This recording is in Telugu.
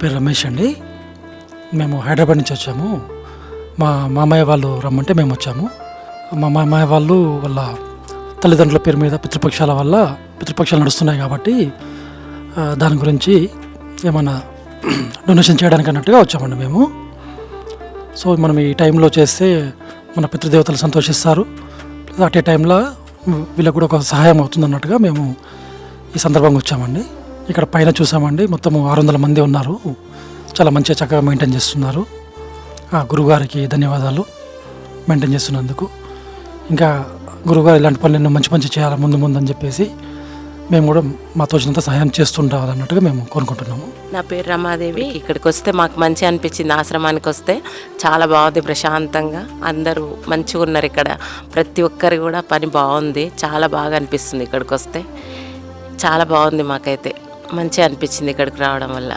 పేరు రమేష్ అండి. మేము హైదరాబాద్ నుంచి వచ్చాము. మా మామయ్య వాళ్ళు రమ్మంటే మేము వచ్చాము. మా మామయ్య వాళ్ళు వాళ్ళ తల్లిదండ్రుల పేరు మీద పితృపక్షాల వల్ల పితృపక్షాలు నడుస్తున్నాయి కాబట్టి దాని గురించి ఏమన్నా డొనేషన్ చేయడానికి అన్నట్టుగా వచ్చామండి మేము. సో మనం ఈ టైంలో చేస్తే మన పితృదేవతలు సంతోషిస్తారు. అటే టైంలో వీళ్ళకు కూడా ఒక సహాయం అవుతుంది అన్నట్టుగా మేము ఈ సందర్భంగా వచ్చామండి. ఇక్కడ పైన చూసామండి. మొత్తం ఆరు వందల మంది ఉన్నారు. చాలా మంచిగా చక్కగా మెయింటైన్ చేస్తున్నారు. ఆ గురుగారికి ధన్యవాదాలు మెయింటైన్ చేస్తున్నందుకు. ఇంకా గురుగారు ఇలాంటి పనులు ఎన్నో మంచి మంచి చేయాలి ముందు ముందు అని చెప్పేసి మేము కూడా మా తోచినంత సహాయం చేస్తుంటాం అన్నట్టుగా మేము కోరుకుంటున్నాము. నా పేరు రమాదేవి. ఇక్కడికి వస్తే మాకు మంచి అనిపించింది. ఆశ్రమానికి వస్తే చాలా బాగుంది ప్రశాంతంగా. అందరూ మంచిగా ఉన్నారు ఇక్కడ. ప్రతి ఒక్కరి కూడా పని బాగుంది. చాలా బాగా అనిపిస్తుంది ఇక్కడికి వస్తే. చాలా బాగుంది మాకైతే. మంచిగా అనిపించింది ఇక్కడికి రావడం వల్ల.